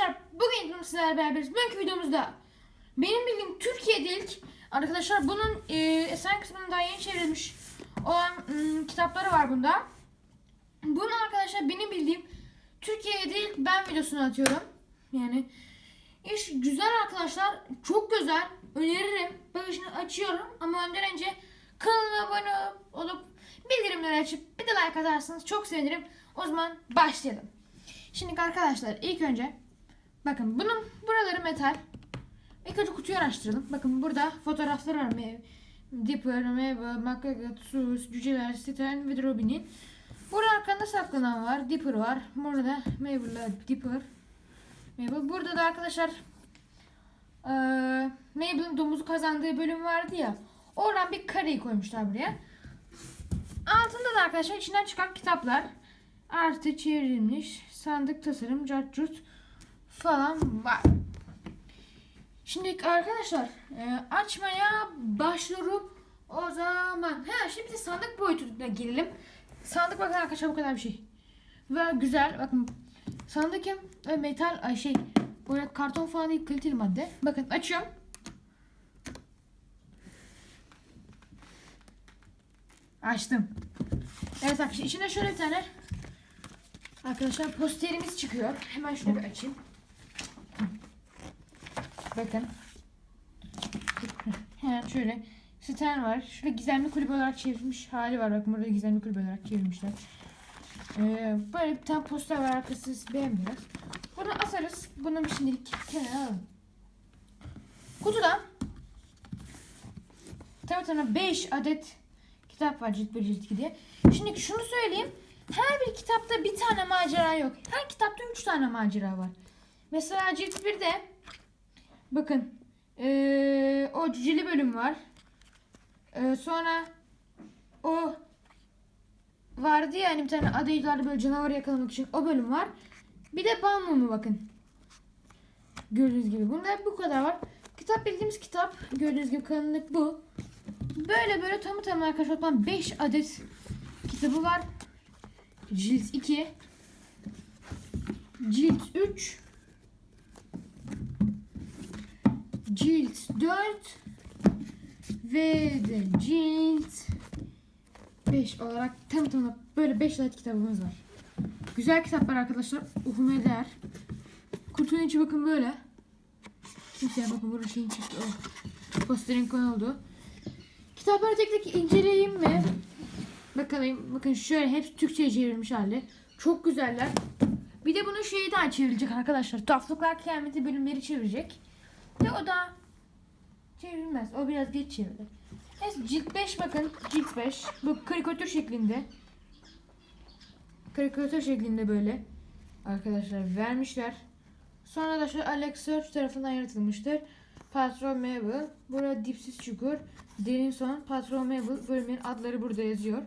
arkadaşlar bugün sizlerle beraberiz. Bugünkü videomuzda benim bildiğim Türkiye'de ilk arkadaşlar bunun e, esen kısmının daha yeni çevrilmiş olan ım, kitapları var bunda. Bunu arkadaşlar benim bildiğim Türkiye'de ilk ben videosunu atıyorum. Yani iş güzel arkadaşlar. Çok güzel. Öneririm. Bagajını açıyorum ama önden önce kanalıma abone olup bildirimleri açıp bir de like atarsanız çok sevinirim. O zaman başlayalım. Şimdi arkadaşlar ilk önce bakın bunun buraları metal. İlk önce kutuyu araştıralım. Bakın burada fotoğraflar var. Dipper, Mabel, Makagat, Sus, Cüceler, Stern ve Robin'in. Burada arkanda saklanan var. Dipper var. Burada Mabel'la Dipper. Mabel. Burada da arkadaşlar eee Mabel'ın domuzu kazandığı bölüm vardı ya. Oradan bir kareyi koymuşlar buraya. Altında da arkadaşlar içinden çıkan kitaplar. Artı çevrilmiş sandık tasarım, cartcut falan var. Şimdi arkadaşlar e, açmaya başlıyorum o zaman. Ha şimdi sandık boyutuna gelelim. Sandık bakın arkadaşlar bu kadar bir şey. Ve güzel bakın sandık hem e, metal ay şey böyle karton falan değil kaliteli madde. Bakın açıyorum. Açtım. Evet arkadaşlar içinde şöyle bir tane arkadaşlar posterimiz çıkıyor. Hemen şunu bir açayım. Bakın. Hemen şöyle Stern var. Şurada gizemli kulübe olarak çevrilmiş hali var. Bakın burada gizemli kulübe olarak çevirmişler. Ee, böyle bir tane poster var arkası beğenmiyoruz. Bunu asarız. Bunu bir şimdilik kenara alalım. Kutuda tabii tabii 5 adet kitap var cilt 1 cilt 2 diye. Şimdi şunu söyleyeyim. Her bir kitapta bir tane macera yok. Her kitapta 3 tane macera var. Mesela cilt 1'de bakın ee, o cüceli bölüm var. Ee, sonra o vardı ya hani bir tane adayılarda böyle canavarı yakalamak için o bölüm var. Bir de bal mumu bakın. Gördüğünüz gibi. Bunda bu kadar var. Kitap bildiğimiz kitap. Gördüğünüz gibi kalınlık bu. Böyle böyle tamı tamına arkadaşlar toplam 5 adet kitabı var. Cilt 2 Cilt 3 Cilt 4 ve de cilt 5 olarak tam tamına böyle 5 adet kitabımız var. Güzel kitaplar arkadaşlar. Okumaya değer. Kutunun içi bakın böyle. Kimseye bakın burada şeyin çıktı. Oh. Posterin konuldu. Kitapları tek tek inceleyeyim mi? Bakalım. Bakın şöyle hepsi Türkçe'ye çevrilmiş hali. Çok güzeller. Bir de bunun şeyi daha çevrilecek arkadaşlar. Tuhaflıklar Kıyameti bölümleri çevirecek. Ve o da çevrilmez. O biraz geç çevrilir. Neyse cilt 5 bakın. Cilt 5. Bu karikatür şeklinde. Karikatür şeklinde böyle. Arkadaşlar vermişler. Sonra da şu Alex Search tarafından yaratılmıştır. Patron Mabel. Burada dipsiz çukur. Derin son. Patron Mabel. Bölümlerin adları burada yazıyor.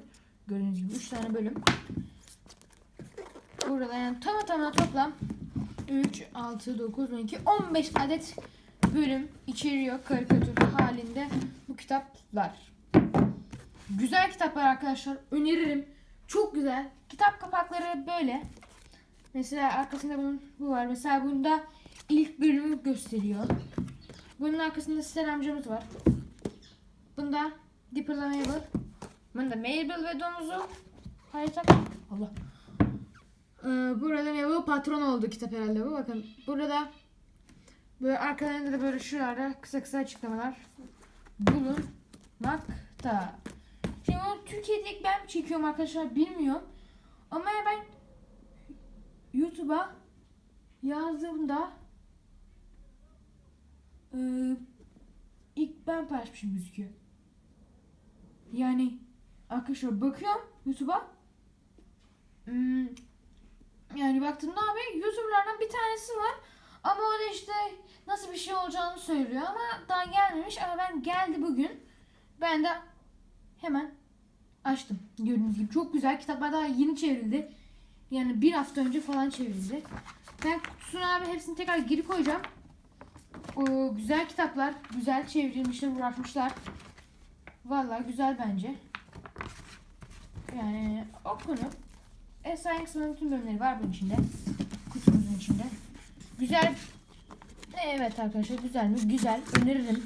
Gördüğünüz gibi 3 tane bölüm. Burada yani tamam tamam toplam 3, 6, 9, 12, 15 adet bölüm içeriyor karikatür halinde bu kitaplar. Güzel kitaplar arkadaşlar. Öneririm. Çok güzel. Kitap kapakları böyle. Mesela arkasında bunun bu var. Mesela bunda ilk bölümü gösteriyor. Bunun arkasında Siten amcamız var. Bunda Dipper'la Mabel. Bunda Mabel ve domuzu. Hayata Allah. Ee, burada Mabel patron oldu kitap herhalde bu. Bakın burada böyle arkalarında da böyle şuralarda kısa kısa açıklamalar bulunmakta. Şimdi bunu Türkiye'de ben mi çekiyorum arkadaşlar bilmiyorum. Ama ben YouTube'a yazdığımda e, ilk ben paylaşmışım gözüküyor. Yani arkadaşlar bakıyorum YouTube'a hmm, yani baktığımda abi YouTuber'lardan bir tanesi var ama o da işte nasıl bir şey olacağını söylüyor ama daha gelmemiş ama ben geldi bugün. Ben de hemen açtım. Gördüğünüz gibi çok güzel kitaplar daha yeni çevrildi. Yani bir hafta önce falan çevrildi. Ben kutusuna abi hepsini tekrar geri koyacağım. O güzel kitaplar, güzel çevrilmişler, uğraşmışlar. Vallahi güzel bence. Yani okunu. Esra Yankısı'nın tüm bölümleri var bunun içinde. Kutumuzun içinde. Güzel. Evet arkadaşlar güzel mi? Güzel. Öneririm.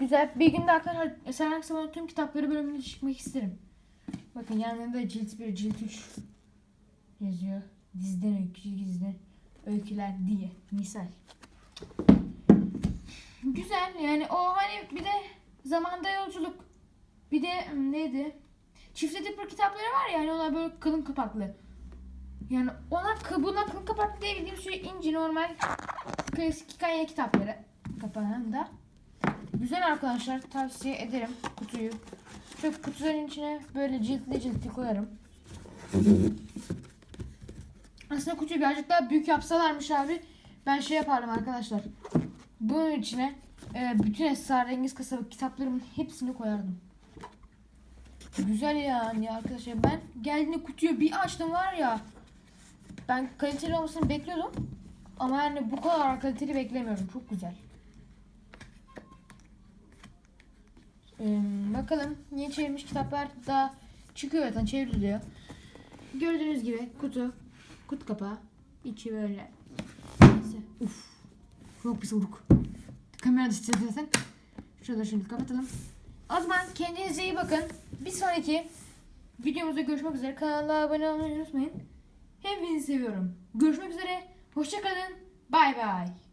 Güzel. Bir günde arkadaşlar Esen Aksam'ın tüm kitapları bölümünü çıkmak isterim. Bakın yanında cilt 1, cilt 3 yazıyor. Diziden öykü, diziden öyküler diye. Misal. Güzel yani o hani bir de zamanda yolculuk. Bir de hmm, neydi? Çift Edipur kitapları var ya hani onlar böyle kalın kapaklı. Yani ona kı- buna kalın kapaklı diye bildiğim şey ince normal klasik hikaye kitapları kapağında. Güzel arkadaşlar tavsiye ederim kutuyu. Şu kutuların içine böyle ciltli ciltli koyarım. Aslında kutuyu birazcık daha büyük yapsalarmış abi. Ben şey yapardım arkadaşlar. Bunun içine e, bütün esrarengiz kasaba kitaplarımın hepsini koyardım. Güzel yani arkadaşlar. Ben geldiğinde kutuyu bir açtım var ya. Ben kaliteli olmasını bekliyordum. Ama yani bu kadar kaliteli beklemiyorum. Çok güzel. Ee, bakalım yeni çevirmiş kitaplar da çıkıyor zaten çevriliyor. Gördüğünüz gibi kutu, kutu kapağı, içi böyle. Neyse. Uf. Çok pis vuruk. Kamera dışı zaten. Şurada şimdi kapatalım. O zaman kendinize iyi bakın. Bir sonraki videomuzda görüşmek üzere. Kanala abone olmayı unutmayın. Hepinizi seviyorum. Görüşmek üzere. Hoşçakalın. Bay bay.